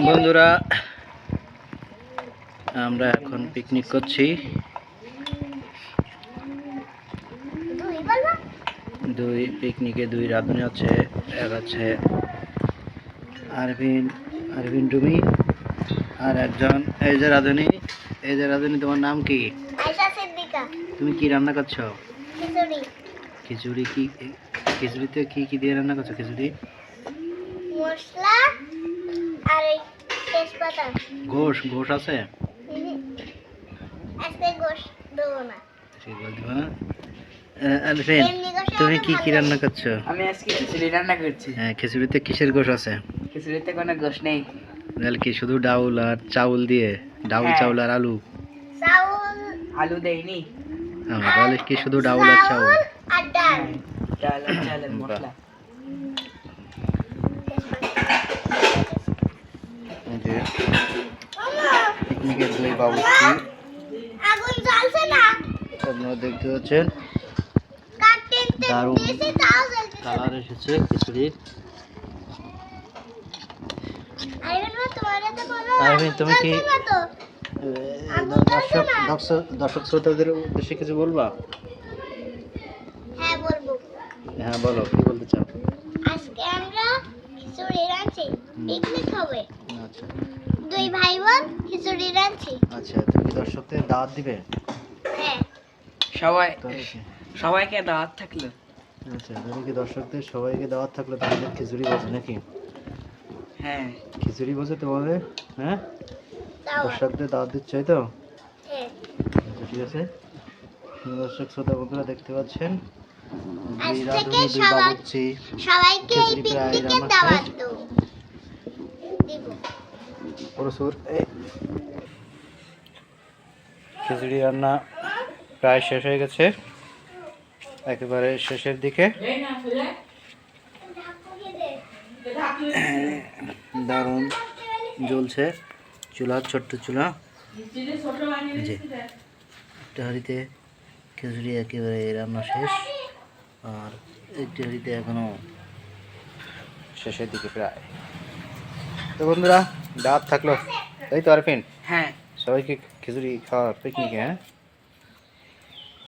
বন্ধুরা আমরা এখন পিকনিক করছি। দুই পিকনিকে দুই রাঁধুনি আছে এক আছে আরভিন আরভিন টুমি আর একজন। এই যে রাঁধুনি এই যে রাঁধুনি তোমার নাম কি? তুমি কি রান্না করছ? খিচুড়ি। খিচুড়ি কি খিচুড়িতে কি কি দিয়ে রান্না করছ? খিচুড়ি? মশলা আর এই তেজপাতা গোশ গোশ আছে হুম। আজকে গোশ দেবো না ঠিক বলতে পারো আলফিন এমনি গোশ তুমি কি কি রান্না করছ? আমি আজকে খিচুড়ি রান্না করছি। হ্যাঁ খিচুড়িতে কিসের গোশ আছে? খিচুড়িতে কোনো গোশ নেই। তাহলে কি শুধু ডাউল আর চাউল দিয়ে? ডাউল হ্যাঁ। চাউল আর আলু? চাউল। আলু দেয়নি হ্যাঁ, তাহলে কি শুধু ডাউল আর চাউল আর ডাল। ডাল আর চালের মশলা এই যে আগুন জ্বলছে না? আপনারা দেখতে পাচ্ছেন। দারুণ। কালার এসেছে তুমি কি- এই দর্শক শ্রোতাদের উদ্দেশ্যে কিছু বলবা? হ্যাঁ বলব। হ্যাঁ বলো কি বলতে চাও? আজকে আমরা খিচুড়ি রাঁধছি। পিকনিক হবে। আচ্ছা। দুই ভাই বোন খিচুড়ি আচ্ছা তুমি কি দর্শকদের দাওয়াত দিবে? হ্যাঁ। সবাই সবাইকে দাওয়াত থাকল? আচ্ছা তুমি কি দর্শকদের সবাইকে দাওয়াত থাকলে? তোমাদের খিচুড়ি বোঝে নাকি? হ্যাঁ। খিচুড়ি বোঝে তোমাদের? হ্যাঁ? দর্শকদের দাওয়াত দিচ্ছ তো? হ্যাঁ। আচ্ছা ঠিক আছে। দর্শক শ্রোতা বন্ধুরা দেখতে পাচ্ছেন। আজ দুই এই খিচুড়ি প্রায় পিকনিকে রান্না প্রচুর এই। খিচুড়ি রান্না প্রায় শেষ হয়ে গেছে। একেবারে শেষের দিকে। দারুণ জ্বলছে চুলা, ছোট্ট চুলা। এই একটা হাঁড়িতে খিচুড়ি একেবারে রান্না শেষ। আর একটি হাঁড়িতে এখনও শেষের দিকে প্রায়। তো বন্ধুরা, দাঁত থাকল। তাই তো আরফিন। হ্যাঁ। সবাইকে খিচুড়ি খাওয়া পিকনিকে হ্যাঁ